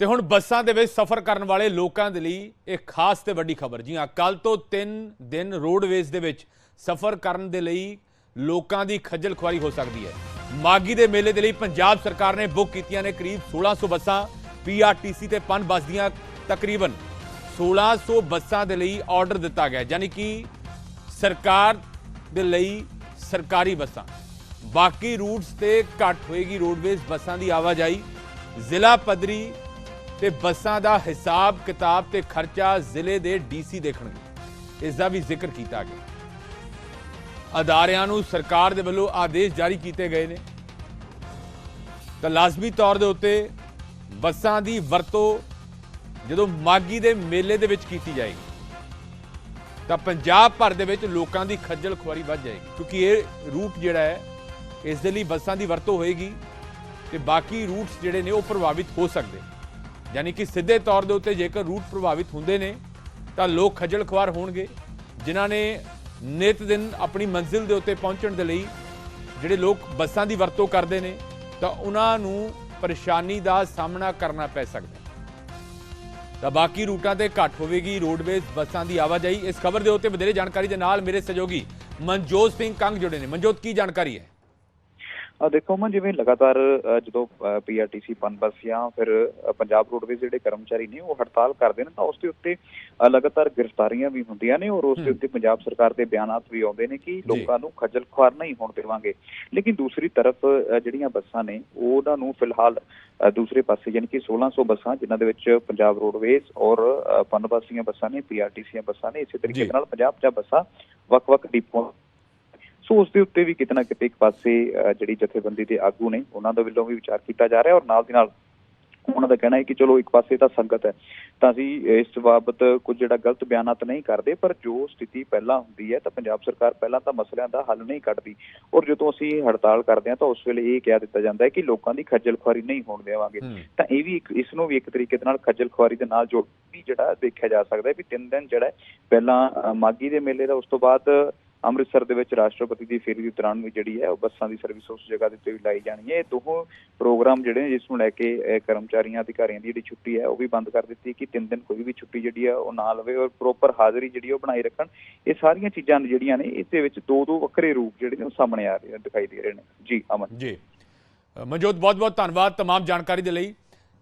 ਤੇ ਹੁਣ ਬੱਸਾਂ ਦੇ ਵਿੱਚ ਸਫ਼ਰ ਕਰਨ ਵਾਲੇ ਲੋਕਾਂ ਦੇ ਲਈ ਇਹ ਖਾਸ ਤੇ ਵੱਡੀ ਖਬਰ। ਜੀ ਹਾਂ ਕੱਲ ਤੋਂ 3 ਦਿਨ ਰੋਡਵੇਜ਼ ਦੇ ਵਿੱਚ ਸਫ਼ਰ ਕਰਨ ਦੇ ਲਈ ਲੋਕਾਂ ਦੀ ਖੱਜਲ ਖੁਆਰੀ ਹੋ ਸਕਦੀ ਹੈ। ਮਾਗੀ ਦੇ ਮੇਲੇ ਦੇ ਲਈ ਪੰਜਾਬ ਸਰਕਾਰ ਨੇ ਬੁੱਕ ਕੀਤੀਆਂ ਨੇ ਕਰੀਬ 1600 ਬੱਸਾਂ। ਪੀਆਰਟੀਸੀ ਤੇ ਪਨ ਬੱਸ ਦੀਆਂ ਤਕਰੀਬਨ 1600 ਬੱਸਾਂ ਦੇ ਲਈ ਆਰਡਰ ਦਿੱਤਾ ਗਿਆ, ਯਾਨੀ ਕਿ ਸਰਕਾਰ ਦੇ ਲਈ ਸਰਕਾਰੀ ਬੱਸਾਂ। ਬਾਕੀ ਰੂਟਸ ਤੇ ਘੱਟ ਹੋਏਗੀ ਰੋਡਵੇਜ਼ ਬੱਸਾਂ ਦੀ ਆਵਾਜਾਈ। ਜ਼ਿਲ੍ਹਾ ਪੱਧਰੀ ਤੇ ਬੱਸਾਂ ਦਾ ਹਿਸਾਬ ਕਿਤਾਬ ਤੇ ਖਰਚਾ ਜ਼ਿਲ੍ਹੇ ਦੇ ਡੀਸੀ ਦੇਖਣਗੇ। ਇਸ ਦਾ ਵੀ ਜ਼ਿਕਰ ਕੀਤਾ ਗਿਆ। ਅਦਾਰਿਆਂ ਨੂੰ ਸਰਕਾਰ ਦੇ ਵੱਲੋਂ ਆਦੇਸ਼ ਜਾਰੀ ਕੀਤੇ ਗਏ ਨੇ। ਤਾਂ ਲਾਜ਼ਮੀ ਤੌਰ ਦੇ ਉੱਤੇ ਬੱਸਾਂ ਦੀ ਵਰਤੋਂ ਜਦੋਂ ਮਾਗੀ ਦੇ ਮੇਲੇ ਦੇ ਵਿੱਚ ਕੀਤੀ ਜਾਏਗੀ, ਤਾਂ ਪੰਜਾਬ ਭਰ ਦੇ ਵਿੱਚ ਲੋਕਾਂ ਦੀ ਖੱਜਲ ਖੁਆਰੀ ਵੱਧ ਜਾਏਗੀ। ਕਿਉਂਕਿ ਇਹ ਰੂਟ ਜਿਹੜਾ ਹੈ, ਇਸ ਦੇ ਲਈ ਬੱਸਾਂ ਦੀ ਵਰਤੋਂ ਹੋਏਗੀ ਤੇ ਬਾਕੀ ਰੂਟਸ ਜਿਹੜੇ ਨੇ ਉਹ ਪ੍ਰਭਾਵਿਤ ਹੋ ਸਕਦੇ ਯਾਨੀ ਕਿ ਸਿੱਧੇ ਤੌਰ ਦੇ ਉੱਤੇ ਜੇਕਰ ਰੂਟ ਪ੍ਰਭਾਵਿਤ ਹੁੰਦੇ ਨੇ, ਤਾਂ ਲੋਕ ਖੱਜਲ ਖੁਆਰ ਹੋਣਗੇ, ਜਿਨ੍ਹਾਂ ਨੇ ਨਿਤ ਦਿਨ ਆਪਣੀ ਮੰਜ਼ਿਲ ਦੇ ਉੱਤੇ ਪਹੁੰਚਣ ਦੇ ਲਈ ਜਿਹੜੇ ਲੋਕ ਬੱਸਾਂ ਦੀ ਵਰਤੋਂ ਕਰਦੇ ਨੇ, ਤਾਂ ਉਹਨਾਂ ਨੂੰ ਪਰੇਸ਼ਾਨੀ ਦਾ ਸਾਹਮਣਾ ਕਰਨਾ ਪੈ ਸਕਦਾ ਤਾਂ ਬਾਕੀ ਰੂਟਾਂ ਤੇ ਘੱਟ ਹੋਵੇਗੀ ਰੋਡਵੇਜ਼ ਬੱਸਾਂ ਦੀ ਆਵਾਜਾਈ। ਇਸ ਖਬਰ ਦੇ ਉੱਤੇ ਵਧੇਰੇ ਜਾਣਕਾਰੀ ਦੇ ਨਾਲ ਮੇਰੇ ਸਹਿਯੋਗੀ ਮਨਜੋਤ ਸਿੰਘ ਕੰਗ ਜੁੜੇ ਨੇ। ਮਨਜੋਤ, ਕੀ ਜਾਣਕਾਰੀ ਹੈ? ਦੇਖੋ ਮੈਂ ਜਿਵੇਂ ਲਗਾਤਾਰ ਜਦੋਂ ਪੀਆਰਟੀਸੀ ਪਨਬਸ ਜਾਂ ਫਿਰ ਪੰਜਾਬ ਰੋਡਵੇਜ਼ ਜਿਹੜੇ ਕਰਮਚਾਰੀ ਨੇ ਉਹ ਹੜਤਾਲ ਕਰਦੇ ਨੇ ਤਾਂ ਉਸ ਦੇ ਉੱਤੇ ਲਗਾਤਾਰ ਗ੍ਰਿਫਤਾਰੀਆਂ ਵੀ ਹੁੰਦੀਆਂ ਨੇ ਔਰ ਉਸ ਦੇ। ਉੱਤੇ ਪੰਜਾਬ ਸਰਕਾਰ ਦੇ ਬਿਆਨਾਤ ਵੀ ਆਉਂਦੇ ਨੇ ਕਿ ਲੋਕਾਂ ਨੂੰ ਖੱਜਲ ਖੁਆਰ ਨਹੀਂ ਹੋਣ ਦੇਵਾਂਗੇ। ਲੇਕਿਨ ਦੂਸਰੀ ਤਰਫ ਜਿਹੜੀਆਂ ਬੱਸਾਂ ਨੇ ਉਹਨਾਂ ਨੂੰ ਫਿਲਹਾਲ ਦੂਸਰੇ ਪਾਸੇ ਯਾਨੀ ਕਿ 1600 ਬੱਸਾਂ ਜਿਨ੍ਹਾਂ ਦੇ ਵਿੱਚ ਪੰਜਾਬ ਰੋਡਵੇਜ਼ ਔਰ ਪਨਬਸ ਦੀਆਂ ਬੱਸਾਂ ਨੇ ਪੀਆਰਟੀਸੀ ਦੀਆਂ ਬੱਸਾਂ ਨੇ ਇਸੇ ਤਰੀਕੇ ਨਾਲ 50 50 ਬੱਸਾਂ ਵੱਖ-ਵੱਖ ਡਿਪੂਆਂ ਸੋ ਉਸ ਦੇ ਉੱਤੇ ਵੀ ਕਿਤੇ ਨਾ ਕਿਤੇ ਇੱਕ ਪਾਸੇ ਜਿਹੜੀ ਜਥੇਬੰਦੀ ਦੇ ਆਗੂ ਨੇ ਉਹਨਾਂ ਦੇ ਵੱਲੋਂ ਵੀ ਵਿਚਾਰ ਕੀਤਾ ਜਾ ਰਿਹਾ ਔਰ ਨਾਲ ਦੀ ਨਾਲ ਉਹਨਾਂ ਦਾ ਕਹਿਣਾ ਹੈ ਕਿ ਚਲੋ ਇੱਕ ਪਾਸੇ ਤਾਂ ਸੰਗਤ ਹੈ ਤਾਂ ਅਸੀਂ ਇਸ ਬਾਬਤ ਕੁਝ ਜਿਹੜਾ ਗਲਤ ਬਿਆਨਾਤ ਨਹੀਂ ਕਰਦੇ ਪਰ ਜੋ ਸਥਿਤੀ ਪਹਿਲਾਂ ਹੁੰਦੀ ਹੈ ਤਾਂ ਪੰਜਾਬ ਸਰਕਾਰ ਪਹਿਲਾਂ ਤਾਂ ਮਸਲਿਆਂ ਦਾ ਹੱਲ ਨਹੀਂ ਕੱਢਦੀ ਔਰ ਜਦੋਂ ਅਸੀਂ ਹੜਤਾਲ ਕਰਦੇ ਹਾਂ ਤਾਂ ਉਸ ਵੇਲੇ ਇਹ ਕਹਿ ਦਿੱਤਾ ਜਾਂਦਾ ਹੈ ਕਿ ਲੋਕਾਂ ਦੀ ਖੱਜਲ ਖੁਆਰੀ ਨਹੀਂ ਹੋਣ ਦੇਵਾਂਗੇ। ਤਾਂ ਇਹ ਵੀ ਇੱਕ ਇਸ ਨੂੰ ਵੀ ਇੱਕ ਤਰੀਕੇ ਦੇ ਨਾਲ ਖੱਜਲ ਖੁਆਰੀ ਦੇ ਨਾਲ ਜੋੜ ਵੀ ਜਿਹੜਾ ਦੇਖਿਆ ਜਾ ਸਕਦਾ ਹੈ ਵੀ ਤਿੰਨ ਦਿਨ ਜਿਹੜਾ ਪਹਿਲਾਂ ਮਾਗੀ ਦੇ ਮੇਲੇ ਦਾ ਉਸ ਤੋਂ ਬਾਅਦ ਅੰਮ੍ਰਿਤਸਰ ਦੇ ਵਿੱਚ ਰਾਸ਼ਟਰਪਤੀ ਦੀ ਫੇਰੀ ਦੇ ਦੌਰਾਨ ਵੀ ਜਿਹੜੀ ਹੈ ਉਹ ਬੱਸਾਂ ਦੀ ਸਰਵਿਸ ਉਸ ਜਗ੍ਹਾ ਦੇ ਉੱਤੇ ਵੀ ਲਾਈ ਜਾਣੀ ਹੈ ਇਹ ਦੋਹੋਂ ਪ੍ਰੋਗਰਾਮ ਜਿਹੜੇ ਨੇ ਜਿਸ ਨੂੰ ਲੈ ਕੇ ਅਹ, ਕਰਮਚਾਰੀਆਂ ਅਧਿਕਾਰੀਆਂ ਦੀ ਜਿਹੜੀ ਛੁੱਟੀ ਹੈ ਉਹ ਵੀ ਬੰਦ ਕਰ ਦਿੱਤੀ ਕਿ ਤਿੰਨ ਦਿਨ ਕੋਈ ਵੀ ਛੁੱਟੀ ਜਿਹੜੀ ਹੈ ਉਹ ਨਾ ਲਵੇ ਔਰ ਪ੍ਰੋਪਰ ਹਾਜ਼ਰੀ ਜਿਹੜੀ ਉਹ ਬਣਾਈ ਰੱਖਣ ਇਹ ਸਾਰੀਆਂ ਚੀਜ਼ਾਂ ਨੇ ਜਿਹੜੀਆਂ ਨੇ ਇਸ ਦੇ ਵਿੱਚ ਦੋ ਦੋ ਵੱਖਰੇ ਰੂਪ ਜਿਹੜੇ ਨੇ ਉਹ ਸਾਹਮਣੇ ਆ ਰਹੇ ਦਿਖਾਈ ਦੇ ਰਹੇ ਨੇ ਜੀ ਅਮਨ ਜੀ ਅ, ਮਨਜੋਤ ਬਹੁਤ ਬਹੁਤ ਧੰਨਵਾਦ तमाम ਜਾਣਕਾਰੀ ਦੇ ਲਈ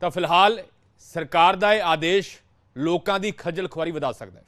ਤਾਂ ਫਿਲਹਾਲ ਸਰਕਾਰ ਦਾ ਇਹ ਆਦੇਸ਼ ਲੋਕਾਂ ਦੀ ਖੱਜਲ ਖੁਆਰੀ ਵਧਾ ਸਕਦਾ ਹੈ